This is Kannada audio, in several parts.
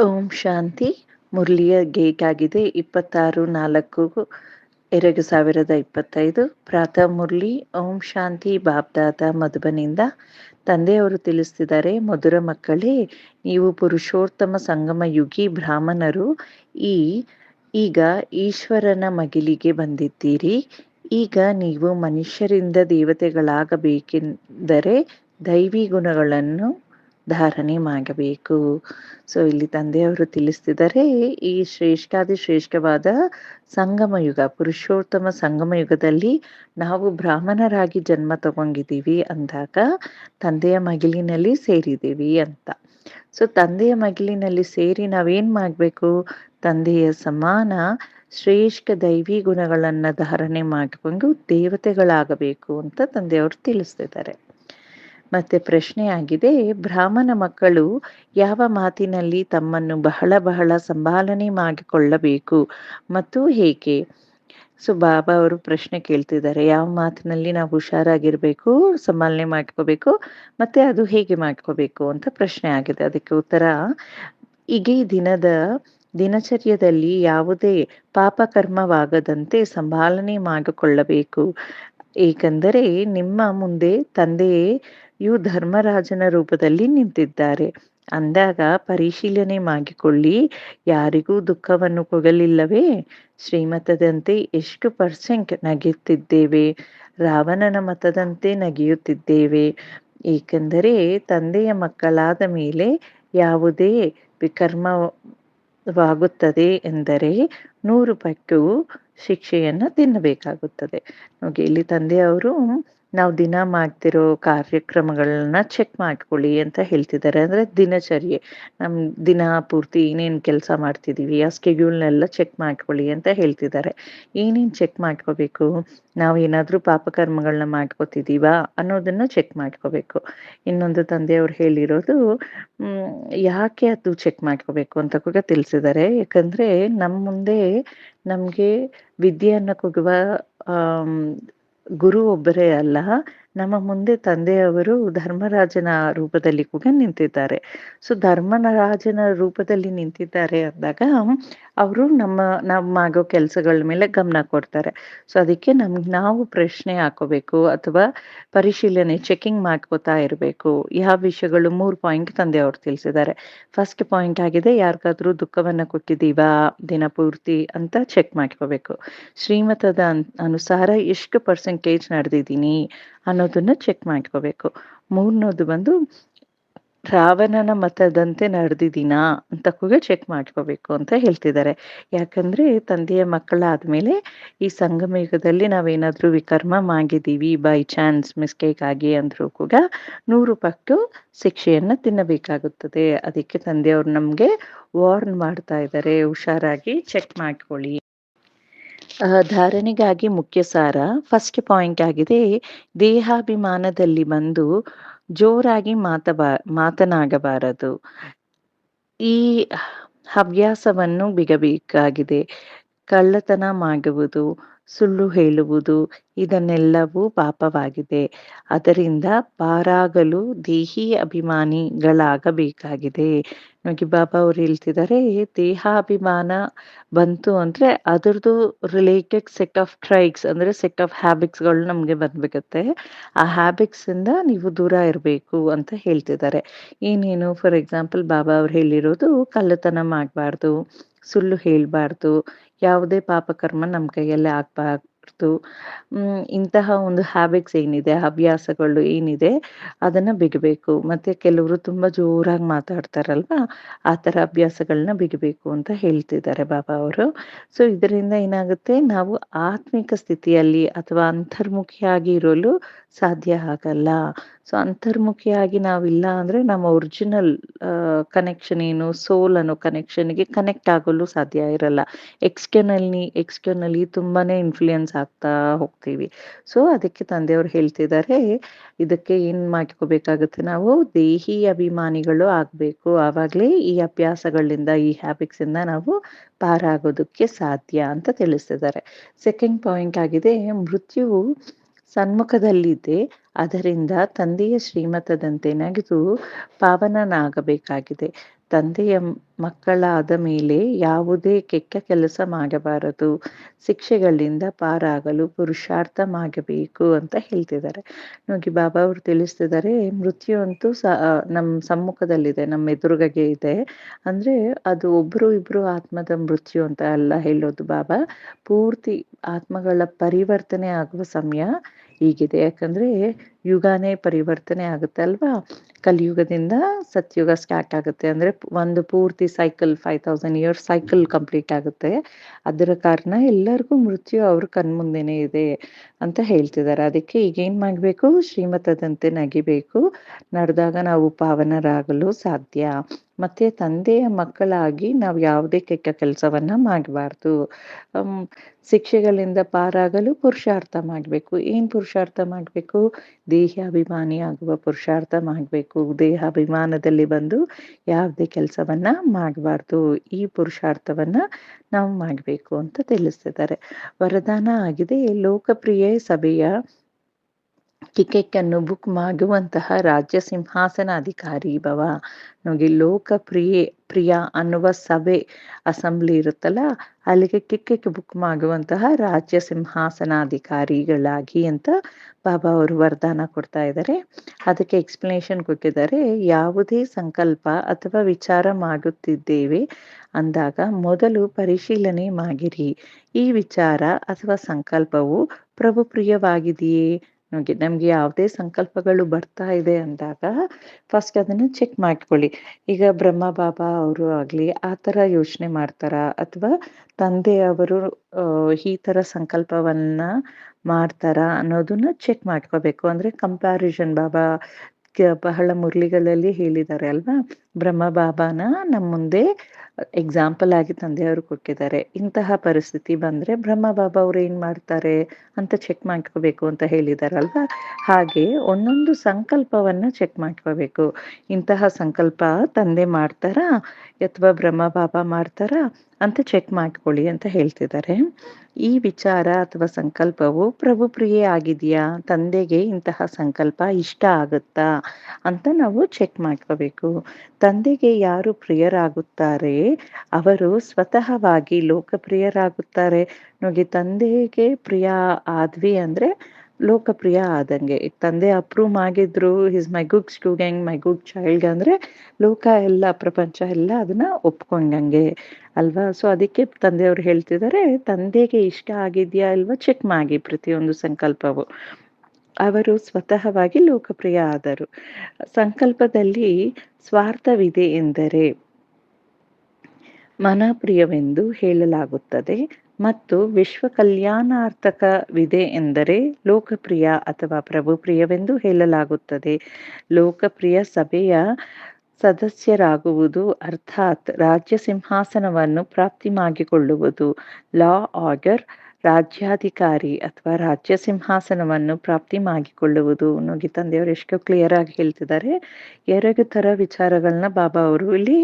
ಓಂ ಶಾಂತಿ. ಮುರಳಿಯ ಗೇಟ್ ಆಗಿದೆ ಇಪ್ಪತ್ತಾರು ನಾಲ್ಕು ಎರಡು ಸಾವಿರದ ಇಪ್ಪತ್ತೈದು. ಪ್ರಾತಃ ಮುರಳಿ, ಓಂ ಶಾಂತಿ ಬಾಬ್ದಾದ ಮಧುಬನಿಂದ. ತಂದೆಯವರು ತಿಳಿಸ್ತಿದ್ದಾರೆ, ಮಧುರ ಮಕ್ಕಳೇ, ನೀವು ಪುರುಷೋತ್ತಮ ಸಂಗಮ ಯುಗಿ ಬ್ರಾಹ್ಮಣರು. ಈ, ಈಗ ಈಶ್ವರನ ಮಗಿಲಿಗೆ ಬಂದಿದ್ದೀರಿ. ಈಗ ನೀವು ಮನುಷ್ಯರಿಂದ ದೇವತೆಗಳಾಗಬೇಕೆಂದರೆ ದೈವಿ ಗುಣಗಳನ್ನು ಧಾರಣೆ ಮಾಡಬೇಕು. ಸೊ ಇಲ್ಲಿ ತಂದೆಯವರು ತಿಳಿಸ್ತಿದ್ದಾರೆ, ಈ ಶ್ರೇಷ್ಠಾದಿ ಶ್ರೇಷ್ಠವಾದ ಸಂಗಮ ಯುಗ, ಪುರುಷೋತ್ತಮ ಸಂಗಮ ಯುಗದಲ್ಲಿ ನಾವು ಬ್ರಾಹ್ಮಣರಾಗಿ ಜನ್ಮ ತಗೊಂಡಿದ್ದೀವಿ ಅಂದಾಗ ತಂದೆಯ ಮಗಿಲಿನಲ್ಲಿ ಸೇರಿದ್ದೀವಿ ಅಂತ. ಸೊ ತಂದೆಯ ಮಗಿಲಿನಲ್ಲಿ ಸೇರಿ ನಾವೇನ್ ಮಾಡ್ಬೇಕು? ತಂದೆಯ ಸಮಾನ ಶ್ರೇಷ್ಠ ದೈವಿ ಗುಣಗಳನ್ನ ಧಾರಣೆ ಮಾಡಿಕೊಂಡು ದೇವತೆಗಳಾಗಬೇಕು ಅಂತ ತಂದೆಯವರು ತಿಳಿಸ್ತಿದ್ದಾರೆ. ಮತ್ತೆ ಪ್ರಶ್ನೆ ಆಗಿದೆ ಬ್ರಾಹ್ಮಣ ಮಕ್ಕಳು ಯಾವ ಮಾತಿನಲ್ಲಿ ತಮ್ಮನ್ನು ಬಹಳ ಬಹಳ ಸಂಭಾಲನೆ ಮಾಡಿಕೊಳ್ಳಬೇಕು ಮತ್ತು ಹೇಗೆ? ಸೊ, ಬಾಬಾ ಅವರು ಪ್ರಶ್ನೆ ಕೇಳ್ತಿದ್ದಾರೆ, ಯಾವ ಮಾತಿನಲ್ಲಿ ನಾವು ಹುಷಾರಾಗಿರ್ಬೇಕು, ಸಂಭಾಲನೆ ಮಾಡ್ಕೋಬೇಕು ಮತ್ತೆ ಅದು ಹೇಗೆ ಮಾಡ್ಕೋಬೇಕು ಅಂತ ಪ್ರಶ್ನೆ ಆಗಿದೆ. ಅದಕ್ಕೆ ಉತ್ತರ ಈಗ ದಿನದ ದಿನಚರ್ಯದಲ್ಲಿ ಯಾವುದೇ ಪಾಪಕರ್ಮವಾಗದಂತೆ ಸಂಭಾಲನೆ ಮಾಡಿಕೊಳ್ಳಬೇಕು. ಏಕೆಂದರೆ ನಿಮ್ಮ ಮುಂದೆ ತಂದೆಯು ಧರ್ಮರಾಜನ ರೂಪದಲ್ಲಿ ನಿಂತಿದ್ದಾರೆ. ಅಂದಾಗ ಪರಿಶೀಲನೆ ಮಾಡಿಕೊಳ್ಳಿ. ಯಾರಿಗೂ ದುಃಖವನ್ನು ಕೊಗಲಿಲ್ಲವೇ? ಶ್ರೀಮತದಂತೆ ಎಷ್ಟು ಪರ್ಸೆಂಟ್ ನಗೆಯುತ್ತಿದ್ದೇವೆ? ರಾವಣನ ಮತದಂತೆ ನಗೆಯುತ್ತಿದ್ದೇವೆ. ಏಕೆಂದರೆ ತಂದೆಯ ಮಕ್ಕಳಾದ ಮೇಲೆ ಯಾವುದೇ ವಿಕರ್ಮವಾಗುತ್ತದೆ ಎಂದರೆ ನೂರು ಪಟ್ಟು ಶಿಕ್ಷೆಯನ್ನು ತಿನ್ನಬೇಕಾಗುತ್ತದೆ. ಇಲ್ಲಿ ತಂದೆಯವರು ನಾವು ದಿನ ಮಾಡ್ತಿರೋ ಕಾರ್ಯಕ್ರಮಗಳನ್ನ ಚೆಕ್ ಮಾಡ್ಕೊಳ್ಳಿ ಅಂತ ಹೇಳ್ತಿದ್ದಾರೆ ಅಂದ್ರೆ ದಿನಚರ್ಯೆ. ನಮ್ ದಿನ ಪೂರ್ತಿ ಏನೇನ್ ಕೆಲಸ ಮಾಡ್ತಿದೀವಿ, ಆ ಸ್ಕೆಡ್ಯೂಲ್ನೆಲ್ಲ ಚೆಕ್ ಮಾಡ್ಕೊಳ್ಳಿ ಅಂತ ಹೇಳ್ತಿದ್ದಾರೆ ಏನೇನ್ ಚೆಕ್ ಮಾಡ್ಕೋಬೇಕು? ನಾವು ಏನಾದ್ರೂ ಪಾಪಕರ್ಮಗಳನ್ನ ಮಾಡ್ಕೋತಿದೀವಾ ಅನ್ನೋದನ್ನ ಚೆಕ್ ಮಾಡ್ಕೋಬೇಕು. ಇನ್ನೊಂದು ತಂದೆಯವ್ರು ಹೇಳಿರೋದು ಯಾಕೆ ಅದು ಚೆಕ್ ಮಾಡ್ಕೋಬೇಕು? ಅಂತ ಕೂಡ ತಿಳಿಸಿದ್ದಾರೆ ಯಾಕಂದ್ರೆ ನಮ್ ಮುಂದೆ ನಮ್ಗೆ ವಿದ್ಯೆಯನ್ನ ಕೊಡುವ ಗುರು ಒಬ್ಬರೇ ಅಲ್ಲ. ನಮ್ಮ ಮುಂದೆ ತಂದೆಯವರು ಧರ್ಮರಾಜನ ರೂಪದಲ್ಲಿ ಕೂಡ ನಿಂತಿದ್ದಾರೆ. ಸೊ ಧರ್ಮರಾಜನ ರೂಪದಲ್ಲಿ ನಿಂತಿದ್ದಾರೆ ಅಂದಾಗ, ಅವರು ನಮ್ಮ ನಮ್ಮ ಆಗೋ ಕೆಲಸಗಳ ಮೇಲೆ ಗಮನ ಕೊಡ್ತಾರೆ. ಸೊ ಅದಕ್ಕೆ ನಮ್ಗೆ ನಾವು ಪ್ರಶ್ನೆ ಹಾಕೋಬೇಕು ಅಥವಾ ಪರಿಶೀಲನೆ ಚೆಕಿಂಗ್ ಮಾಡ್ಕೋತಾ ಇರಬೇಕು. ಯಾವ ವಿಷಯಗಳು ಮೂರು ಪಾಯಿಂಟ್ ತಂದೆ ಅವ್ರು ತಿಳಿಸಿದ್ದಾರೆ. ಫಸ್ಟ್ ಪಾಯಿಂಟ್ ಆಗಿದೆ, ಯಾರಿಗಾದ್ರೂ ದುಃಖವನ್ನ ಕೊಟ್ಟಿದ್ದೀವಾ, ದಿನ ಪೂರ್ತಿ ಅಂತ ಚೆಕ್ ಮಾಡ್ಕೋಬೇಕು. ಶ್ರೀಮತದ ಅನುಸಾರ ಎಷ್ಟು ಪರ್ಸೆಂಟೇಜ್ ನಡೆದಿದ್ದೀನಿ ಅನ್ನೋದನ್ನ ಚೆಕ್ ಮಾಡ್ಕೋಬೇಕು. ಮೂರನೇದು ಬಂದು, ರಾವಣನ ಮತದಂತೆ ನಡೆದಿದ್ದೀನಾ ಅಂತ ಕೂಡ ಚೆಕ್ ಮಾಡ್ಕೋಬೇಕು ಅಂತ ಹೇಳ್ತಿದ್ದಾರೆ. ಯಾಕಂದ್ರೆ ತಂದೆಯ ಮಕ್ಕಳಾದ್ಮೇಲೆ ಈ ಸಂಗಮ ಯುಗದಲ್ಲಿ ನಾವೇನಾದ್ರೂ ವಿಕರ್ಮ ಮಾಡಿದೀವಿ ಬೈ ಚಾನ್ಸ್ ಮಿಸ್ಟೇಕ್ ಆಗಿ ಅಂದ್ರೂ ಕೂಡ ನೂರು ಪಟ್ಟು ಶಿಕ್ಷೆಯನ್ನ ತಿನ್ನಬೇಕಾಗುತ್ತದೆ. ಅದಕ್ಕೆ ತಂದೆಯವರು ನಮ್ಗೆ ವಾರ್ನ್ ಮಾಡ್ತಾ ಇದ್ದಾರೆ. ಹುಷಾರಾಗಿ ಚೆಕ್ ಮಾಡ್ಕೊಳ್ಳಿ. ಧಾರಣೆಗಾಗಿ ಮುಖ್ಯ ಸಾರ ಫಸ್ಟ್ ಪಾಯಿಂಟ್ ಆಗಿದೆ, ದೇಹಾಭಿಮಾನದಲ್ಲಿ ಬಂದು ಜೋರಾಗಿ ಮಾತಬಾ ಮಾತನಾಡಬಾರದು ಈ ಹವ್ಯಾಸವನ್ನು ಬಿಗಬೇಕಾಗಿದೆ. ಕಳ್ಳತನ ಮಾಡುವುದು ಸುಳ್ಳು ಹೇಳುವುದು, ಇದನ್ನೆಲ್ಲವೂ ಪಾಪವಾಗಿದೆ. ಅದರಿಂದ ಪಾರಾಗಲು ದೇಹಿ ಅಭಿಮಾನಿಗಳಾಗಬೇಕಾಗಿದೆ. ನೋಡಿ ಬಾಬಾ ಅವ್ರು ಹೇಳ್ತಿದ್ದಾರೆ ದೇಹಾಭಿಮಾನ ಬಂತು ಅಂದ್ರೆ ಅದರದ್ದು ರಿಲೇಟೆಡ್ ಸೆಟ್ ಆಫ್ ಟ್ರೈಕ್ಸ್ ಅಂದ್ರೆ ಸೆಟ್ ಆಫ್ ಹ್ಯಾಬಿಟ್ಸ್ಗಳು ನಮ್ಗೆ ಬಂದ್ಬಿಡುತ್ತೆ. ಆ ಹ್ಯಾಬಿಟ್ಸ್ ಇಂದ ನೀವು ದೂರ ಇರಬೇಕು ಅಂತ ಹೇಳ್ತಿದ್ದಾರೆ. ಏನೇನು ಫಾರ್ ಎಕ್ಸಾಂಪಲ್ ಬಾಬಾ ಅವ್ರು ಹೇಳಿರೋದು ಕಳ್ಳತನ ಮಾಡಬಾರ್ದು, ಸುಳ್ಳು ಹೇಳಬಾರ್ದು, ಯಾವುದೇ ಪಾಪಕರ್ಮ ನಮ್ಮ ಕೈಯಲ್ಲಿ ಆಗ್ಬಾರ್ದು ಹ್ಮ್, ಇಂತಹ ಒಂದು ಹ್ಯಾಬಿಟ್ಸ್ ಏನಿದೆ, ಹವ್ಯಾಸಗಳು ಏನಿದೆ, ಅದನ್ನ ಬಿಗಬೇಕು ಮತ್ತೆ ಕೆಲವರು ತುಂಬಾ ಜೋರಾಗಿ ಮಾತಾಡ್ತಾರಲ್ವಾ? ಆ ತರ ಅಭ್ಯಾಸಗಳನ್ನ ಬಿಗಬೇಕು ಅಂತ ಹೇಳ್ತಿದ್ದಾರೆ ಬಾಬಾ ಅವರು. ಸೊ ಇದರಿಂದ ಏನಾಗುತ್ತೆ? ನಾವು ಆತ್ಮಿಕ ಸ್ಥಿತಿಯಲ್ಲಿ ಅಥವಾ ಅಂತರ್ಮುಖಿಯಾಗಿ ಇರಲು ಸಾಧ್ಯ ಆಗಲ್ಲ. ಸೊ ಅಂತರ್ಮುಖಿಯಾಗಿ ನಾವಿಲ್ಲ ಅಂದ್ರೆ ನಮ್ಮ ಒರಿಜಿನಲ್ ಕನೆಕ್ಷನ್ ಏನು ಸೋಲ್ ಅನ್ನೋ ಕನೆಕ್ಷನ್ಗೆ ಕನೆಕ್ಟ್ ಆಗಲು ಸಾಧ್ಯ ಇರಲ್ಲ. ಎಕ್ಸ್ಟರ್ನಲಿ ಎಕ್ಸ್ಟರ್ನಲಿ ತುಂಬಾನೇ ಇನ್ಫ್ಲೂಯೆನ್ಸ್ ಆಗ್ತಾ ಹೋಗ್ತೀವಿ. ಸೊ ಅದಕ್ಕೆ ತಂದೆಯವರು ಹೇಳ್ತಿದ್ದಾರೆ ಇದಕ್ಕೆ ಏನ್ ಮಾಡ್ಕೋಬೇಕಾಗುತ್ತೆ ನಾವು? ದೇಹಿ ಅಭಿಮಾನಿಗಳು ಆಗ್ಬೇಕು. ಆವಾಗ್ಲೇ ಈ ಅಭ್ಯಾಸಗಳಿಂದ, ಈ ಹ್ಯಾಬಿಟ್ಸ್ ಇಂದ ನಾವು ಪಾರಾಗೋದಕ್ಕೆ ಸಾಧ್ಯ ಅಂತ ತಿಳಿಸ್ತಿದ್ದಾರೆ ಸೆಕೆಂಡ್ ಪಾಯಿಂಟ್ ಆಗಿದೆ ಮೃತ್ಯುವು ಸನ್ಮುಖದಲ್ಲಿದೆ. ಅದರಿಂದ ತಂದೆಯ ಶ್ರೀಮತದಂತೆ ನಗಿದು ಪಾವನನಾಗಬೇಕಾಗಿದೆ. ತಂದೆಯ ಮಕ್ಕಳಾದ ಮೇಲೆ ಯಾವುದೇ ಕೆಟ್ಟ ಕೆಲಸ ಮಾಡಬಾರದು. ಶಿಕ್ಷೆಗಳಿಂದ ಪಾರಾಗಲು ಪುರುಷಾರ್ಥ ಮಾಡಬೇಕು ಅಂತ ಹೇಳ್ತಿದ್ದಾರೆ. ನೋಡಿ, ಬಾಬಾ ಅವರು ತಿಳಿಸ್ತಿದ್ದಾರೆ ಮೃತ್ಯು ಅಂತೂ ಸ ನಮ್ಮ ಸಮ್ಮುಖದಲ್ಲಿದೆ ನಮ್ಮ ಎದುರುಗಗೆ ಇದೆ. ಅಂದ್ರೆ ಅದು ಒಬ್ರು ಇಬ್ರು ಆತ್ಮದ ಮೃತ್ಯು ಅಂತ ಅಲ್ಲ ಹೇಳೋದು ಬಾಬಾ. ಪೂರ್ತಿ ಆತ್ಮಗಳ ಪರಿವರ್ತನೆ ಆಗುವ ಸಮಯ ಈಗಿದೆ ಯಾಕಂದ್ರೆ ಯುಗಾನೇ ಪರಿವರ್ತನೆ ಆಗುತ್ತೆ ಅಲ್ವಾ? ಕಲಿಯುಗದಿಂದ ಸತ್ಯುಗ ಸ್ಟಾರ್ಟ್ ಆಗುತ್ತೆ. ಅಂದ್ರೆ ಒಂದು ಪೂರ್ತಿ cycle five thousand years cycle complete ಆಗುತ್ತೆ. ಅದರ ಕಾರಣ ಎಲ್ಲರಿಗೂ ಮೃತ್ಯು ಅವ್ರ ಕಣ್ಮುಂದೆನೆ ಇದೆ ಅಂತ ಹೇಳ್ತಿದ್ದಾರೆ. ಅದಕ್ಕೆ ಈಗ ಏನ್ ಮಾಡ್ಬೇಕು? ಶ್ರೀಮತದಂತೆ ನಗಿಬೇಕು. ನಡೆದಾಗ ನಾವು ಪಾವನರಾಗಲು ಸಾಧ್ಯ. ಮತ್ತೆ ತಂದೆಯ ಮಕ್ಕಳಾಗಿ ನಾವು ಯಾವುದೇ ಕೆಟ್ಟ ಕೆಲಸವನ್ನ ಮಾಡಬಾರ್ದು. ಶಿಕ್ಷೆಗಳಿಂದ ಪಾರಾಗಲು ಪುರುಷಾರ್ಥ ಮಾಡಬೇಕು. ಏನ್ ಪುರುಷಾರ್ಥ ಮಾಡಬೇಕು? ದೇಹಾಭಿಮಾನಿ ಆಗುವ ಪುರುಷಾರ್ಥ ಮಾಡಬೇಕು. ದೇಹಾಭಿಮಾನದಲ್ಲಿ ಬಂದು ಯಾವುದೇ ಕೆಲಸವನ್ನ ಮಾಡಬಾರ್ದು. ಈ ಪುರುಷಾರ್ಥವನ್ನ ನಾವು ಮಾಡಬೇಕು ಅಂತ ತಿಳಿಸ್ತಿದ್ದಾರೆ. ವರದಾನ ಆಗಿದೆ. ಲೋಕಪ್ರಿಯ ಸಭೆಯ ಟಿಕೆಟ್ ಅನ್ನು ಬುಕ್ ಮಾಡುವಂತಹ ರಾಜ್ಯ ಸಿಂಹಾಸನಾಧಿಕಾರಿ ಭವ. ನಮಗೆ ಲೋಕಪ್ರಿಯೆ, ಪ್ರಿಯ ಅನ್ನುವ ಸಭೆ, ಅಸೆಂಬ್ಲಿ ಇರುತ್ತಲ್ಲ, ಅಲ್ಲಿಗೆ ಟಿಕೆಟ್ ಬುಕ್ ಮಾಡುವಂತಹ ರಾಜ್ಯ ಸಿಂಹಾಸನಾಧಿಕಾರಿಗಳಾಗಿ ಅಂತ ಬಾಬಾ ಅವರು ವರದಾನ ಕೊಡ್ತಾ ಇದ್ದಾರೆ. ಅದಕ್ಕೆ ಎಕ್ಸ್ಪ್ಲನೇಷನ್ ಕೊಟ್ಟಿದ್ದಾರೆ. ಯಾವುದೇ ಸಂಕಲ್ಪ ಅಥವಾ ವಿಚಾರ ಮಾಡುತ್ತಿದ್ದೇವೆ ಅಂದಾಗ ಮೊದಲು ಪರಿಶೀಲನೆ ಮಾಡಿರಿ. ಈ ವಿಚಾರ ಅಥವಾ ಸಂಕಲ್ಪವು ಪ್ರಭು ಪ್ರಿಯವಾಗಿದೆಯೇ ನಮಗೆ ನಮ್ಗೆ ಯಾವುದೇ ಸಂಕಲ್ಪಗಳು ಬರ್ತಾ ಇದೆ ಅಂದಾಗ ಫಸ್ಟ್ ಅದನ್ನ ಚೆಕ್ ಮಾಡ್ಕೊಳ್ಳಿ. ಈಗ ಬ್ರಹ್ಮ, ಬಾಬಾ ಅವರು ಆಗ್ಲಿ ಆ ತರ ಯೋಚನೆ ಮಾಡ್ತಾರ ಅಥವಾ ತಂದೆಯವರು ಈ ತರ ಸಂಕಲ್ಪವನ್ನ ಮಾಡ್ತಾರಾ ಅನ್ನೋದನ್ನ ಚೆಕ್ ಮಾಡ್ಕೋಬೇಕು. ಅಂದ್ರೆ ಕಂಪ್ಯಾರಿಸನ್ ಬಾಬಾ ಬಹಳ ಮುರಳಿಗಳಲ್ಲಿ ಹೇಳಿದ್ದಾರೆ ಅಲ್ವಾ? ಬ್ರಹ್ಮ ಬಾಬಾನ ನಮ್ಮ ಮುಂದೆ ಎಕ್ಸಾಂಪಲ್ ಆಗಿ ತಂದೆಯವರು ಕೊಟ್ಟಿದ್ದಾರೆ. ಇಂತಹ ಪರಿಸ್ಥಿತಿ ಬಂದ್ರೆ ಬ್ರಹ್ಮ ಬಾಬಾ ಅವ್ರು ಏನ್ ಮಾಡ್ತಾರೆ ಅಂತ ಚೆಕ್ ಮಾಡ್ಕೋಬೇಕು ಅಂತ ಹೇಳಿದಾರಲ್ವಾ ಹಾಗೆ ಒಂದೊಂದು ಸಂಕಲ್ಪವನ್ನ ಚೆಕ್ ಮಾಡ್ಕೋಬೇಕು. ಇಂತಹ ಸಂಕಲ್ಪ ತಂದೆ ಮಾಡ್ತಾರಾ? ಅಥವಾ ಬ್ರಹ್ಮ ಬಾಬಾ ಮಾಡ್ತಾರಾ ಅಂತ ಚೆಕ್ ಮಾಡ್ಕೊಳ್ಳಿ ಅಂತ ಹೇಳ್ತಿದ್ದಾರೆ. ಈ ವಿಚಾರ ಅಥವಾ ಸಂಕಲ್ಪವು ಪ್ರಭು ಪ್ರಿಯೆ ಆಗಿದೆಯಾ? ತಂದೆಗೆ ಇಂತಹ ಸಂಕಲ್ಪ ಇಷ್ಟ ಆಗುತ್ತಾ? ಅಂತ ನಾವು ಚೆಕ್ ಮಾಡ್ಕೋಬೇಕು. ತಂದೆಗೆ ಯಾರು ಪ್ರಿಯರಾಗುತ್ತಾರೆ? ಅವರು ಸ್ವತಃವಾಗಿ ಲೋಕಪ್ರಿಯರಾಗುತ್ತಾರೆ. ನೋಡಿ, ತಂದೆಗೆ ಪ್ರಿಯ ಆದ್ವಿ ಅಂದ್ರೆ ಲೋಕಪ್ರಿಯ ಆದಂಗೆ. ಈಗ ತಂದೆ ಅಪ್ರೂವ್ ಆಗಿದ್ರು is my good student my good child ಅಂದ್ರೆ ಲೋಕ ಎಲ್ಲ, ಪ್ರಪಂಚ ಎಲ್ಲ ಅದನ್ನ ಒಪ್ಕೊಂಡಂಗೆ ಅಲ್ವಾ? ಸೊ ಅದಕ್ಕೆ ತಂದೆಯವ್ರು ಹೇಳ್ತಿದ್ದಾರೆ ತಂದೆಗೆ ಇಷ್ಟ ಆಗಿದ್ಯಾ ಅಲ್ವಾ ಚೆಕ್ ಮಾಡಿ ಪ್ರತಿಯೊಂದು ಸಂಕಲ್ಪವು. ಅವರು ಸ್ವತಃವಾಗಿ ಲೋಕಪ್ರಿಯ ಆದರು. ಸಂಕಲ್ಪದಲ್ಲಿ ಸ್ವಾರ್ಥವಿದೆ ಎಂದರೆ ಮನಪ್ರಿಯವೆಂದು ಹೇಳಲಾಗುತ್ತದೆ. ಮತ್ತು ವಿಶ್ವ ಕಲ್ಯಾಣಾರ್ಥಕವಿದೆ ಎಂದರೆ ಲೋಕಪ್ರಿಯ ಅಥವಾ ಪ್ರಭುಪ್ರಿಯವೆಂದು ಹೇಳಲಾಗುತ್ತದೆ. ಲೋಕಪ್ರಿಯ ಸಭೆಯ ಸದಸ್ಯರಾಗುವುದು ಅರ್ಥಾತ್ ರಾಜ್ಯ ಸಿಂಹಾಸನವನ್ನು ಪ್ರಾಪ್ತಿ ಮಾಡಿಕೊಳ್ಳುವುದು ಲಾ ಆರ್ಡರ್ ರಾಜ್ಯಾಧಿಕಾರಿ ಅಥವಾ ರಾಜ್ಯ ಸಿಂಹಾಸನವನ್ನು ಪ್ರಾಪ್ತಿ ಮಾಡಿಕೊಳ್ಳುವುದು ನೋಡಿ ತಂದೆಯವರು ಎಷ್ಟು ಕ್ಲಿಯರ್ ಆಗಿ ಹೇಳ್ತಿದ್ದಾರೆ. ಎರಡು ತರ ವಿಚಾರಗಳನ್ನ ಬಾಬಾ ಅವರು ಇಲ್ಲಿ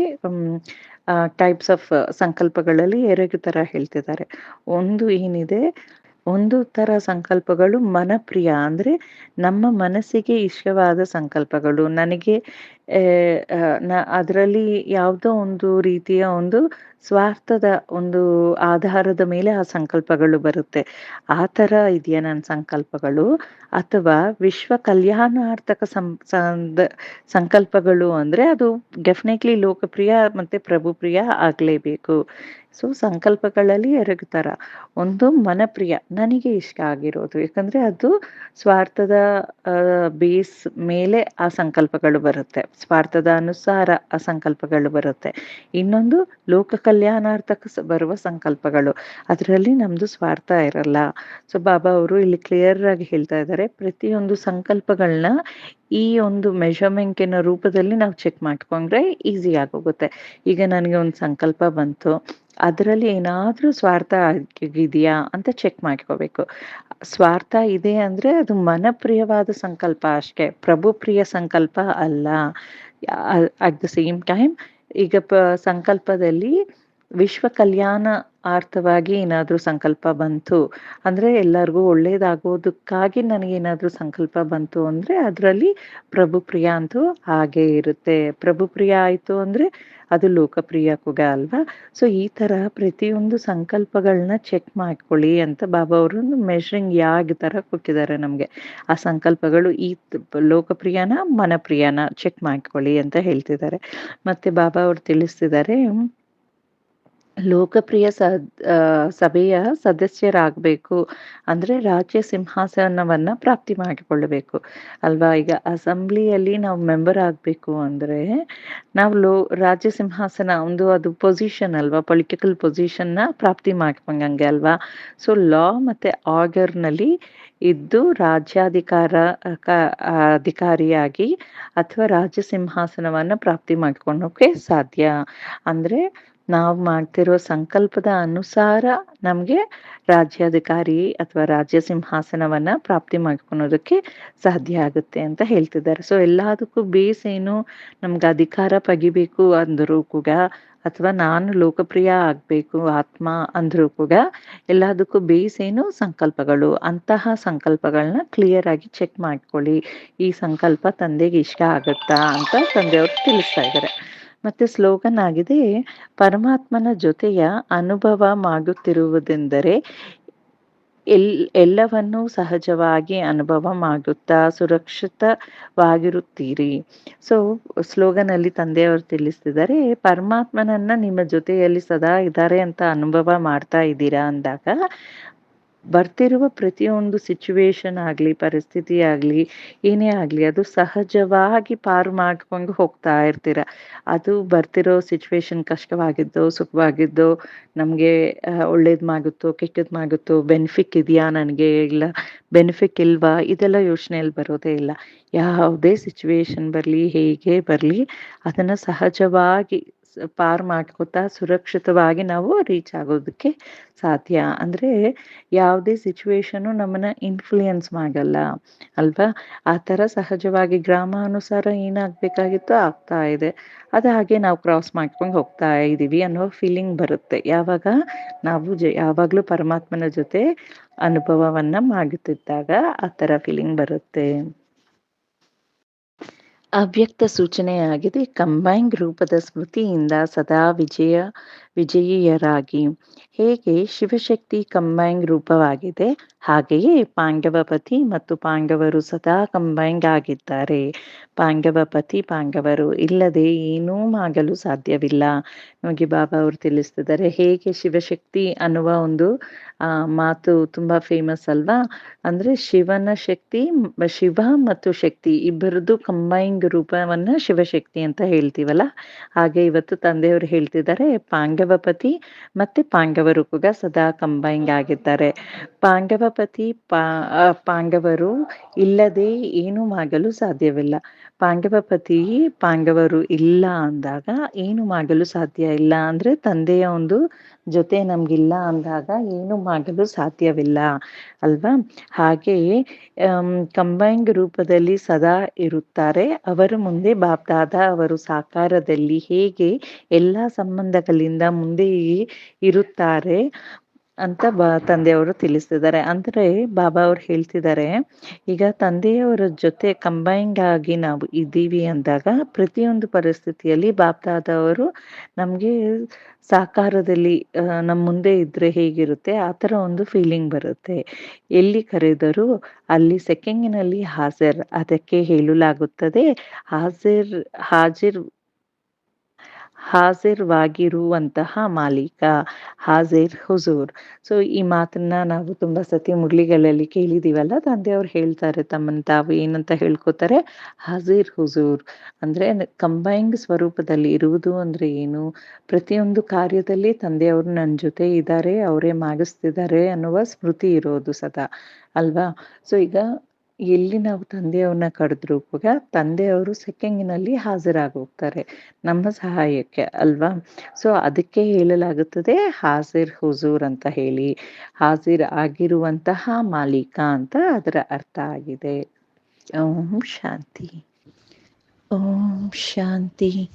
ಟೈಪ್ಸ್ ಆಫ್ ಸಂಕಲ್ಪಗಳಲ್ಲಿ ಎರಡು ತರ ಹೇಳ್ತಿದ್ದಾರೆ. ಒಂದು ಏನಿದೆ, ಒಂದು ತರ ಸಂಕಲ್ಪಗಳು ಮನಪ್ರಿಯ ಅಂದ್ರೆ ನಮ್ಮ ಮನಸ್ಸಿಗೆ ಇಷ್ಟವಾದ ಸಂಕಲ್ಪಗಳು. ನನಗೆ ಅದರಲ್ಲಿ ಯಾವುದೋ ಒಂದು ರೀತಿಯ ಒಂದು ಸ್ವಾರ್ಥದ ಒಂದು ಆಧಾರದ ಮೇಲೆ ಆ ಸಂಕಲ್ಪಗಳು ಬರುತ್ತೆ. ಆ ತರ ಇದೆಯಾ ನನ್ನ ಸಂಕಲ್ಪಗಳು? ಅಥವಾ ವಿಶ್ವ ಕಲ್ಯಾಣಾರ್ಥಕ ಸಂಕಲ್ಪಗಳು ಅಂದ್ರೆ ಅದು ಡೆಫಿನೆಟ್ಲಿ ಲೋಕಪ್ರಿಯ ಮತ್ತೆ ಪ್ರಭುಪ್ರಿಯ ಆಗ್ಲೇಬೇಕು. ಸೊ ಸಂಕಲ್ಪಗಳಲ್ಲಿ ಎರಡು ಒಂದು ಮನಪ್ರಿಯ, ನನಗೆ ಇಷ್ಟ ಆಗಿರೋದು. ಯಾಕಂದ್ರೆ ಅದು ಸ್ವಾರ್ಥದ ಬೇಸ್ ಮೇಲೆ ಆ ಸಂಕಲ್ಪಗಳು ಬರುತ್ತೆ. ಸ್ವಾರ್ಥದ ಅನುಸಾರ ಆ ಸಂಕಲ್ಪಗಳು ಬರುತ್ತೆ. ಇನ್ನೊಂದು ಲೋಕ ಕಲ್ಯಾಣಾರ್ಥಕ ಬರುವ ಸಂಕಲ್ಪಗಳು. ಅದರಲ್ಲಿ ನಮ್ದು ಸ್ವಾರ್ಥ ಇರಲ್ಲ. ಸೊ ಬಾಬಾ ಅವರು ಇಲ್ಲಿ ಕ್ಲಿಯರ್ ಆಗಿ ಹೇಳ್ತಾ ಇದ್ದಾರೆ ಪ್ರತಿಯೊಂದು ಸಂಕಲ್ಪಗಳನ್ನ ಈ ಒಂದು ಮೆಷರ್ಮೆಂಟಿನ ರೂಪದಲ್ಲಿ ನಾವು ಚೆಕ್ ಮಾಡ್ಕೊಂಡ್ರೆ ಈಸಿ ಆಗೋಗುತ್ತೆ. ಈಗ ನನಗೆ ಒಂದು ಸಂಕಲ್ಪ ಬಂತು. ಅದರಲ್ಲಿ ಏನಾದರೂ ಸ್ವಾರ್ಥ ಇದೆಯಾ ಅಂತ ಚೆಕ್ ಮಾಡ್ಕೋಬೇಕು. ಸ್ವಾರ್ಥ ಇದೆ ಅಂದ್ರೆ ಅದು ಮನಪ್ರಿಯವಾದ ಸಂಕಲ್ಪ ಅಷ್ಟೇ. ಪ್ರಭುಪ್ರಿಯ ಸಂಕಲ್ಪ ಅಲ್ಲ. ಅಟ್ ದ ಸೇಮ್ ಟೈಮ್ ಈಗ ಪ ಸಂಕಲ್ಪದಲ್ಲಿ ವಿಶ್ವ ಕಲ್ಯಾಣ ಆರ್ಥವಾಗಿ ಏನಾದರೂ ಸಂಕಲ್ಪ ಬಂತು. ಅಂದರೆ ಎಲ್ಲರಿಗೂ ಒಳ್ಳೇದಾಗೋದಕ್ಕಾಗಿ ನನಗೇನಾದರೂ ಸಂಕಲ್ಪ ಬಂತು ಅಂದರೆ ಅದರಲ್ಲಿ ಪ್ರಭುಪ್ರಿಯ ಅಂತೂ ಹಾಗೇ ಇರುತ್ತೆ. ಪ್ರಭುಪ್ರಿಯ ಆಯಿತು ಅಂದರೆ ಅದು ಲೋಕಪ್ರಿಯ ಕೂಡ ಅಲ್ವಾ? ಸೊ ಈ ಥರ ಪ್ರತಿಯೊಂದು ಸಂಕಲ್ಪಗಳನ್ನ ಚೆಕ್ ಮಾಡ್ಕೊಳ್ಳಿ ಅಂತ ಬಾಬಾ ಅವರು ಮೆಷರಿಂಗ್ ಯಾಗ್ ಥರ ಕೊಟ್ಟಿದ್ದಾರೆ ನಮಗೆ. ಆ ಸಂಕಲ್ಪಗಳು ಈ ಲೋಕಪ್ರಿಯನ ಮನಪ್ರಿಯನ ಚೆಕ್ ಮಾಡ್ಕೊಳ್ಳಿ ಅಂತ ಹೇಳ್ತಿದ್ದಾರೆ. ಮತ್ತೆ ಬಾಬಾ ಅವರು ತಿಳಿಸ್ತಿದ್ದಾರೆ ಲೋಕಪ್ರಿಯ ಸ ಸಭೆಯ ಸದಸ್ಯರಾಗಬೇಕು. ಅಂದರೆ ರಾಜ್ಯ ಸಿಂಹಾಸನವನ್ನು ಪ್ರಾಪ್ತಿ ಮಾಡಿಕೊಳ್ಳಬೇಕು. ಅಲ್ವಾ? ಈಗ ಅಸೆಂಬ್ಲಿಯಲ್ಲಿ ನಾವು ಮೆಂಬರ್ ಆಗಬೇಕು ಅಂದರೆ ನಾವು ಲೋ, ರಾಜ್ಯ ಸಿಂಹಾಸನ ಒಂದು ಅದು ಪೊಸಿಷನ್ ಅಲ್ವಾ? ಪೊಲಿಟಿಕಲ್ ಪೊಸಿಷನ್ನ ಪ್ರಾಪ್ತಿ ಮಾಡ್ಕೊಂಡಂಗೆ ಅಲ್ವಾ? ಸೊ, ಲಾ ಮತ್ತು ಆರ್ಡರ್ನಲ್ಲಿ ಇದ್ದು ರಾಜ್ಯಾಧಿಕಾರ ಅಧಿಕಾರಿಯಾಗಿ ಅಥವಾ ರಾಜ್ಯ ಸಿಂಹಾಸನವನ್ನು ಪ್ರಾಪ್ತಿ ಮಾಡ್ಕೊಳ್ಳೋಕೆ ಸಾಧ್ಯ. ಅಂದರೆ ನಾವು ಮಾಡ್ತಿರೋ ಸಂಕಲ್ಪದ ಅನುಸಾರ ನಮಗೆ ರಾಜ್ಯಾಧಿಕಾರಿ ಅಥವಾ ರಾಜ್ಯ ಸಿಂಹಾಸನವನ್ನ ಪ್ರಾಪ್ತಿ ಮಾಡ್ಕೊಳೋದಕ್ಕೆ ಸಾಧ್ಯ ಆಗುತ್ತೆ ಅಂತ ಹೇಳ್ತಿದ್ದಾರೆ. ಸೊ ಎಲ್ಲದಕ್ಕೂ ಬೇಸ್ ಏನು ನಮ್ಗೆ ಅಧಿಕಾರ ಪಗಿಬೇಕು ಅಂದರೂ ಕೂಡ ಅಥವಾ ನಾನು ಲೋಕಪ್ರಿಯ ಆಗಬೇಕು, ಆತ್ಮ ಅಂದರೂ ಕೂಡ ಎಲ್ಲದಕ್ಕೂ ಬೇಸ್ ಏನು ಸಂಕಲ್ಪಗಳು. ಅಂತಹ ಸಂಕಲ್ಪಗಳನ್ನ ಕ್ಲಿಯರ್ ಆಗಿ ಚೆಕ್ ಮಾಡ್ಕೊಳ್ಳಿ. ಈ ಸಂಕಲ್ಪ ತಂದೆಗೆ ಇಷ್ಟ ಆಗುತ್ತಾ ಅಂತ ತಂದೆಯವರು ತಿಳಿಸ್ತಾ ಇದ್ದಾರೆ. ಮತ್ತೆ ಸ್ಲೋಗನ್ ಆಗಿದೆ, ಪರಮಾತ್ಮನ ಜೊತೆಯ ಅನುಭವ ಮಾಡುತ್ತಿರುವುದೆಂದರೆ ಎಲ್, ಎಲ್ಲವನ್ನೂ ಸಹಜವಾಗಿ ಅನುಭವ ಮಾಡುತ್ತಾ ಸುರಕ್ಷಿತವಾಗಿರುತ್ತೀರಿ. ಸೊ ಸ್ಲೋಗನಲ್ಲಿ ತಂದೆಯವರು ತಿಳಿಸ್ತಿದ್ದಾರೆ, ಪರಮಾತ್ಮನನ್ನ ನಿಮ್ಮ ಜೊತೆಯಲ್ಲಿ ಸದಾ ಇದ್ದಾರೆ ಅಂತ ಅನುಭವ ಮಾಡ್ತಾ ಇದ್ದೀರಾ? ಅಂದಾಗ ಬರ್ತಿರುವ ಪ್ರತಿಯೊಂದು ಸಿಚುವೇಶನ್ ಆಗಲಿ, ಪರಿಸ್ಥಿತಿ ಆಗಲಿ, ಏನೇ ಆಗಲಿ, ಅದು ಸಹಜವಾಗಿ ಪಾರು ಮಾಡ್ಕೊಂಡು ಹೋಗ್ತಾ ಇರ್ತೀರ. ಅದು ಬರ್ತಿರೋ ಸಿಚುವೇಶನ್ ಕಷ್ಟವಾಗಿದ್ದೋ, ಸುಖವಾಗಿದ್ದೋ, ನಮಗೆ ಒಳ್ಳೇದು ಮಾಡುತ್ತೋ ಕೆಟ್ಟದ್ದು ಮಾಡುತ್ತೋ ಬೆನಿಫಿಕ್ ಇದೆಯಾ ನನಗೆ ಇಲ್ಲ ಬೆನಿಫಿಕ್ ಇಲ್ವಾ, ಇದೆಲ್ಲ ಯೋಚನೆಯಲ್ಲಿ ಬರೋದೇ ಇಲ್ಲ. ಯಾವುದೇ ಸಿಚುವೇಶನ್ ಬರಲಿ, ಹೇಗೆ ಬರಲಿ, ಅದನ್ನು ಸಹಜವಾಗಿ ಪಾರ್ ಮಾಡ್ಕೋತಾ ಸುರಕ್ಷಿತವಾಗಿ ನಾವು ರೀಚ್ ಆಗೋದಕ್ಕೆ ಸಾಧ್ಯ. ಅಂದರೆ ಯಾವುದೇ ಸಿಚುವೇಶನು ನಮ್ಮನ್ನ ಇನ್ಫ್ಲೂಯೆನ್ಸ್ ಮಾಡಲ್ಲ. ಅಲ್ವಾ? ಆ ಥರ ಸಹಜವಾಗಿ ಗ್ರಾಮಾನುಸಾರ ಏನಾಗಬೇಕಾಗಿತ್ತೋ ಆಗ್ತಾ ಇದೆ. ಅದು ಹಾಗೆ ನಾವು ಕ್ರಾಸ್ ಮಾಡ್ಕೊಂಡು ಹೋಗ್ತಾ ಇದ್ದೀವಿ ಅನ್ನೋ ಫೀಲಿಂಗ್ ಬರುತ್ತೆ. ಯಾವಾಗ? ನಾವು ಜ, ಯಾವಾಗಲೂ ಪರಮಾತ್ಮನ ಜೊತೆ ಅನುಭವವನ್ನು ಮಾಡುತ್ತಿದ್ದಾಗ ಆ ಥರ ಫೀಲಿಂಗ್ ಬರುತ್ತೆ. ಅವ್ಯಕ್ತ ಸೂಚನೆಯಾಗಿದೆ. ಕಂಬೈನ್ ರೂಪದ ಸ್ಮೃತಿಯಿಂದ ಸದಾ ವಿಜಯ ವಿಜಯೀಯರಾಗಿ. ಹೇಗೆ ಶಿವಶಕ್ತಿ ಕಂಬೈನ್ ರೂಪವಾಗಿದೆ? ಹಾಗೆಯೇ ಪಾಂಡವಪತಿ ಮತ್ತು ಪಾಂಡವರು ಸದಾ ಕಂಬೈನ್ ಆಗಿದ್ದಾರೆ. ಪಾಂಡವಪತಿ ಪಾಂಡವರು ಇಲ್ಲದೆ ಏನೂ ಆಗಲು ಸಾಧ್ಯವಿಲ್ಲ. ನಮಗೆ ಬಾಬಾ ಅವರು ತಿಳಿಸ್ತಿದ್ದಾರೆ, ಹೇಗೆ ಶಿವಶಕ್ತಿ ಅನ್ನುವ ಒಂದು, ಆ, ಮಾತು ತುಂಬಾ ಫೇಮಸ್ ಅಲ್ವಾ? ಅಂದ್ರೆ ಶಿವನ ಶಕ್ತಿ, ಶಿವ ಮತ್ತು ಶಕ್ತಿ ಇಬ್ಬರದ್ದು ಕಂಬೈಂಗ್ ರೂಪವನ್ನ ಶಿವಶಕ್ತಿ ಅಂತ ಹೇಳ್ತೀವಲ್ಲ? ಹಾಗೆ ಇವತ್ತು ತಂದೆಯವರು ಹೇಳ್ತಿದ್ದಾರೆ ಪಾಂಡವಪತಿ ಮತ್ತೆ ಪಾಂಡವರು ಕೂಡ ಸದಾ ಕಂಬೈನ್ಡ್ ಆಗಿದ್ದಾರೆ. ಪಾಂಡವಪತಿ, ಪಾ ಪಾಂಡವರು ಇಲ್ಲದೆ ಏನು ಮಾಡಲು ಸಾಧ್ಯವಿಲ್ಲ. ಪಾಂಡವಪತಿ, ಪಾಂಡವರು ಇಲ್ಲ ಅಂದಾಗ ಏನು ಮಾಡಲು ಸಾಧ್ಯ ಇಲ್ಲ. ಅಂದ್ರೆ ತಂದೆಯ ಒಂದು ಜೊತೆ ನಮ್ಗಿಲ್ಲ ಅಂದಾಗ ಏನು ಮಾಡಲು ಸಾಧ್ಯವಿಲ್ಲ ಅಲ್ವಾ? ಹಾಗೆ ಕಂಬೈನ್ ರೂಪದಲ್ಲಿ ಸದಾ ಇರುತ್ತಾರೆ. ಅವರ ಮುಂದೆ ಬಾಬ್ದಾದ ಅವರು ಸಾಕಾರದಲ್ಲಿ ಹೇಗೆ ಎಲ್ಲ ಸಂಬಂಧಗಳಿಂದ ಮುಂದೆ ಇರುತ್ತಾರೆ ಅಂತ ಬಾ ತಂದೆಯವರು ತಿಳಿಸಿದ್ದಾರೆ. ಅಂದ್ರೆ ಬಾಬಾ ಅವ್ರು ಹೇಳ್ತಿದ್ದಾರೆ, ಈಗ ತಂದೆಯವರ ಜೊತೆ ಕಂಬೈನ್ಡ್ ಆಗಿ ನಾವು ಇದ್ದೀವಿ ಅಂದಾಗ ಪ್ರತಿಯೊಂದು ಪರಿಸ್ಥಿತಿಯಲ್ಲಿ ಬಾಪ್ತಾದವರು ನಮ್ಗೆ ಸಾಕಾರದಲ್ಲಿ ನಮ್ಮ ಮುಂದೆ ಇದ್ರೆ ಹೇಗಿರುತ್ತೆ, ಆ ಥರ ಒಂದು ಫೀಲಿಂಗ್ ಬರುತ್ತೆ. ಎಲ್ಲಿ ಕರೆದರೂ ಅಲ್ಲಿ ಸೆಕೆಂಡಿನಲ್ಲಿ ಹಾಜರ್, ಅದಕ್ಕೆ ಹೇಳಲಾಗುತ್ತದೆ, ಹಾಜರ್, ಹಾಜಿರ್ ಹಾಜಿರ್ವಾಗಿರುವಂತಹ ಮಾಲೀಕ ಹಾಜಿರ್ ಹುಜೂರ್. ಸೊ ಈ ಮಾತನ್ನ ನಾವು ತುಂಬಾ ಸತಿ ಮುರಳಿಗಳಲ್ಲಿ ಕೇಳಿದೀವಲ್ಲ ತಂದೆಯವ್ರು ಹೇಳ್ತಾರೆ, ತಮ್ಮನ್ನು ತಾವು ಏನಂತ ಹೇಳ್ಕೊತಾರೆ, ಹಾಜಿರ್ ಹುಜೂರ್. ಅಂದ್ರೆ ಕಂಬೈನ್ ಸ್ವರೂಪದಲ್ಲಿ ಇರುವುದು ಅಂದ್ರೆ ಏನು? ಪ್ರತಿಯೊಂದು ಕಾರ್ಯದಲ್ಲಿ ತಂದೆಯವರು ನನ್ನ ಜೊತೆ ಇದ್ದಾರೆ ಅವರೇ ಮಾಡಿಸ್ತಿದ್ದಾರೆ ಅನ್ನುವ ಸ್ಮೃತಿ ಇರೋದು ಸದಾ, ಅಲ್ವಾ? ಸೊ ಈಗ ಎಲ್ಲಿ ನಾವು ತಂದೆಯವ್ರನ್ನ ಕರೆದ್ರು ಕೂಡ ತಂದೆಯವರು ಸೆಕೆಂಗಿನಲ್ಲಿ ಹಾಜರಾಗಿ ಹೋಗ್ತಾರೆ ನಮ್ಮ ಸಹಾಯಕ್ಕೆ ಅಲ್ವಾ? ಸೊ ಅದಕ್ಕೆ ಹೇಳಲಾಗುತ್ತದೆ ಹಾಜಿರ್ ಹುಜೂರ್ ಅಂತ ಹೇಳಿ. ಹಾಜಿರ್ ಆಗಿರುವಂತಹ ಮಾಲೀಕ ಅಂತ ಅದರ ಅರ್ಥ ಆಗಿದೆ. ಓಂ ಶಾಂತಿ. ಓಂ ಶಾಂತಿ.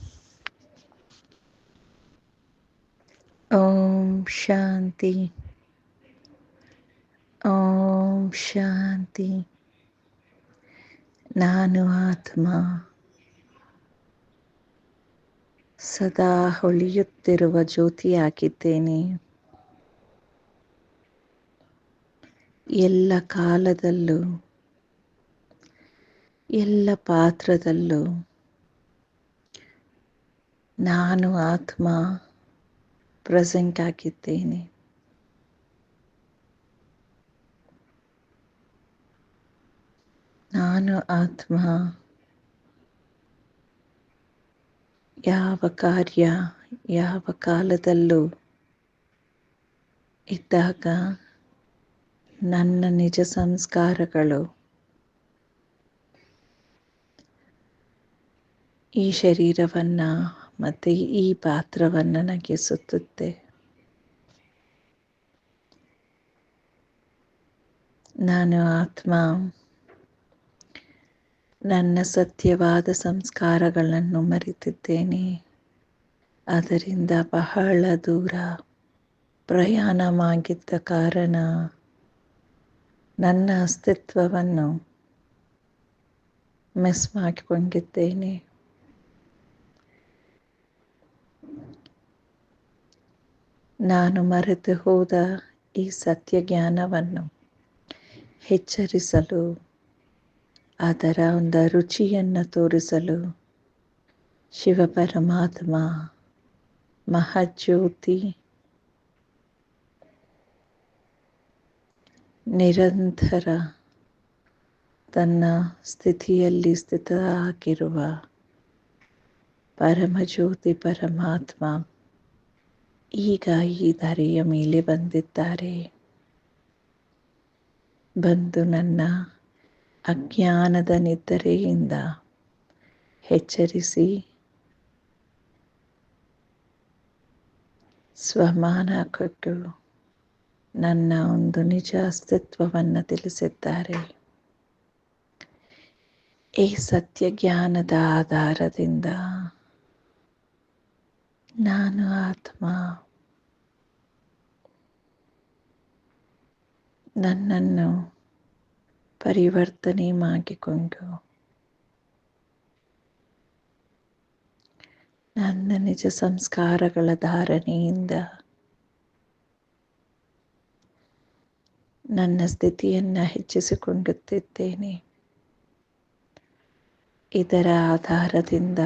ಓಂ ಶಾಂತಿ. ಓಂ ಶಾಂತಿ. ನಾನು ಆತ್ಮ. ಸದಾ ಹೊಳೆಯುತ್ತಿರುವ ಜ್ಯೋತಿಯಾಗಿದ್ದೇನೆ. ಎಲ್ಲ ಕಾಲದಲ್ಲೂ ಎಲ್ಲ ಪಾತ್ರದಲ್ಲೂ ನಾನು ಆತ್ಮ ಪ್ರೆಸೆಂಟ್ ಆಗಿದ್ದೇನೆ. ನಾನು ಆತ್ಮ ಯಾವ ಕಾರ್ಯ ಯಾವ ಕಾಲದಲ್ಲೂ ಇದ್ದಾಗ ನನ್ನ ನಿಜ ಸಂಸ್ಕಾರಗಳು ಈ ಶರೀರವನ್ನು ಮತ್ತೆ ಈ ಪಾತ್ರವನ್ನು ನಗಿಸುತ್ತೆ ನಾನು ಆತ್ಮ ನನ್ನ ಸತ್ಯವಾದ ಸಂಸ್ಕಾರಗಳನ್ನು ಮರೆತಿದ್ದೇನೆ. ಅದರಿಂದ ಬಹಳ ದೂರ ಪ್ರಯಾಣ ಮಾಡಿದ್ದ ಕಾರಣ ನನ್ನ ಅಸ್ತಿತ್ವವನ್ನು ಮಿಸ್ ಮಾಡಿಕೊಂಡಿದ್ದೇನೆ. ನಾನು ಮರೆತು ಹೋದ ಈ ಸತ್ಯ ಜ್ಞಾನವನ್ನು ಎಚ್ಚರಿಸಲು ಅದರ ಒಂದು ರುಚಿಯನ್ನು ತೋರಿಸಲು ಶಿವ ಪರಮಾತ್ಮ ಮಹಾಜ್ಯೋತಿ ನಿರಂತರ ತನ್ನ ಸ್ಥಿತಿಯಲ್ಲಿ ಸ್ಥಿತವಾಗಿರುವ ಪರಮಜ್ಯೋತಿ ಪರಮಾತ್ಮ ಈಗ ಈ ಧರೆಯ ಮೇಲೆ ಬಂದಿದ್ದಾರೆ. ಬಂದು ನನ್ನ ಅಜ್ಞಾನದ ನಿದ್ದರೆಯಿಂದ ಎಚ್ಚರಿಸಿ ಸ್ವಮಾನ ಕೊಟ್ಟು ನನ್ನ ಒಂದು ನಿಜ ಅಸ್ತಿತ್ವವನ್ನು ತಿಳಿಸಿದ್ದಾರೆ. ಈ ಸತ್ಯ ಜ್ಞಾನದ ಆಧಾರದಿಂದ ನಾನು ಆತ್ಮ ನನ್ನನ್ನು ಪರಿವರ್ತನೆ ಮಾಡಿಕೊಂಡು. ನನ್ನ ನಿಜ ಸಂಸ್ಕಾರಗಳ ಧಾರಣೆಯಿಂದ ನನ್ನ ಸ್ಥಿತಿಯನ್ನು ಹೆಚ್ಚಿಸಿಕೊಂಡುತ್ತಿದ್ದೇನೆ ಇದರ ಆಧಾರದಿಂದ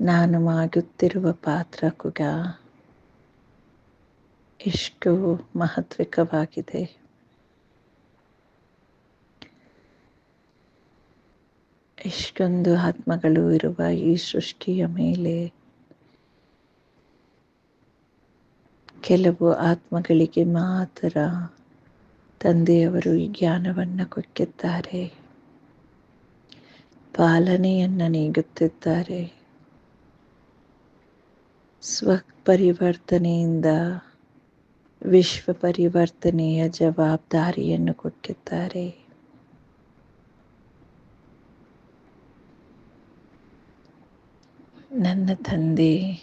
ನಾನು ಮಾಡುತ್ತಿರುವ ಪಾತ್ರ ಕೂಡ ಎಷ್ಟು ಮಹತ್ವಿಕವಾಗಿದೆ. ಎಷ್ಟೊಂದು ಆತ್ಮಗಳು ಇರುವ ಈ ಸೃಷ್ಟಿಯ ಮೇಲೆ ಕೆಲವು ಆತ್ಮಗಳಿಗೆ ಮಾತ್ರ ತಂದೆಯವರು ಈ ಜ್ಞಾನವನ್ನು ಕೊಟ್ಟಿದ್ದಾರೆ ಪಾಲನೆಯನ್ನು ನೀಡುತ್ತಿದ್ದಾರೆ. ಸ್ವಪರಿವರ್ತನೆಯಿಂದ ವಿಶ್ವ ಪರಿವರ್ತನೆಯ ಜವಾಬ್ದಾರಿಯನ್ನು ಕೊಟ್ಟಿದ್ದಾರೆ ನನ್ನ ತಂದೆ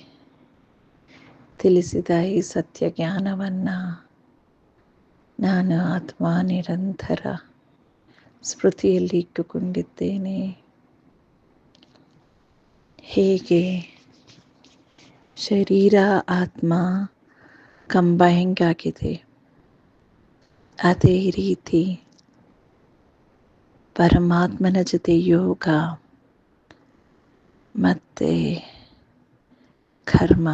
ತಿಳಿಸಿದ ಈ ಸತ್ಯ ಜ್ಞಾನವನ್ನು ನಾನು ಆತ್ಮ ನಿರಂತರ ಸ್ಮೃತಿಯಲ್ಲಿ ಇಟ್ಟುಕೊಂಡಿದ್ದೇನೆ. ಹೇಗೆ? ಶರೀರ, ಆತ್ಮ ಕಂಬೈಂಗ್ ಆಗಿದೆ ಅದೇ ರೀತಿ ಪರಮಾತ್ಮನ ಜೊತೆ ಯೋಗ ಮತ್ತು ಕರ್ಮ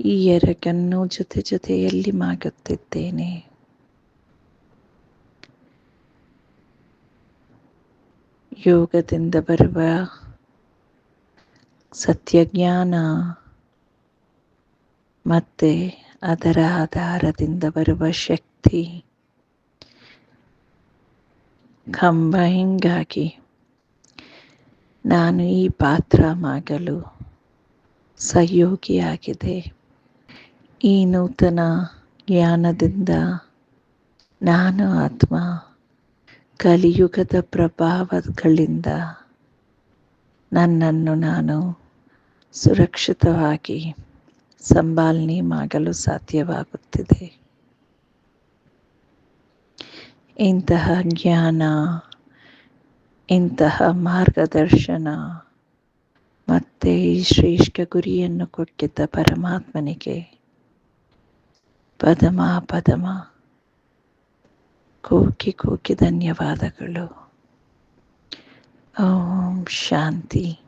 ಈ ಎರಡನ್ನು ಜೊತೆ ಜೊತೆಯಲ್ಲಿ ಮಾಡುತ್ತಿದ್ದೇನೆ. ಯೋಗದಿಂದ ಬರುವ ಸತ್ಯಜ್ಞಾನ ಮತ್ತು ಅದರ ಆಧಾರದಿಂದ ಬರುವ ಶಕ್ತಿ ಕಂಬೈಂಗಾಗಿ ನಾನು ಈ ಪಾತ್ರ ಮಾಡಲು ಸಹಯೋಗಿಯಾಗಿದೆ. ಈ ನೂತನ ಜ್ಞಾನದಿಂದ ನಾನು ಆತ್ಮ ಕಲಿಯುಗದ ಪ್ರಭಾವಗಳಿಂದ ನನ್ನನ್ನು ನಾನು ಸುರಕ್ಷಿತವಾಗಿ ಸಂಭಾಲನೆ ಮಾಡಲು ಸಾಧ್ಯವಾಗುತ್ತಿದೆ. ಇಂತಹ ಜ್ಞಾನ ಇಂತಹ ಮಾರ್ಗದರ್ಶನ ಮತ್ತೆ ಈ ಶ್ರೇಷ್ಠ ಗುರಿಯನ್ನು ಕೊಟ್ಟಿದ್ದ ಪರಮಾತ್ಮನಿಗೆ. ಪದಮ ಪದಮ. ಕೂಕಿ ಕೂಕಿ ಧನ್ಯವಾದಗಳು. ಓಂ ಶಾಂತಿ.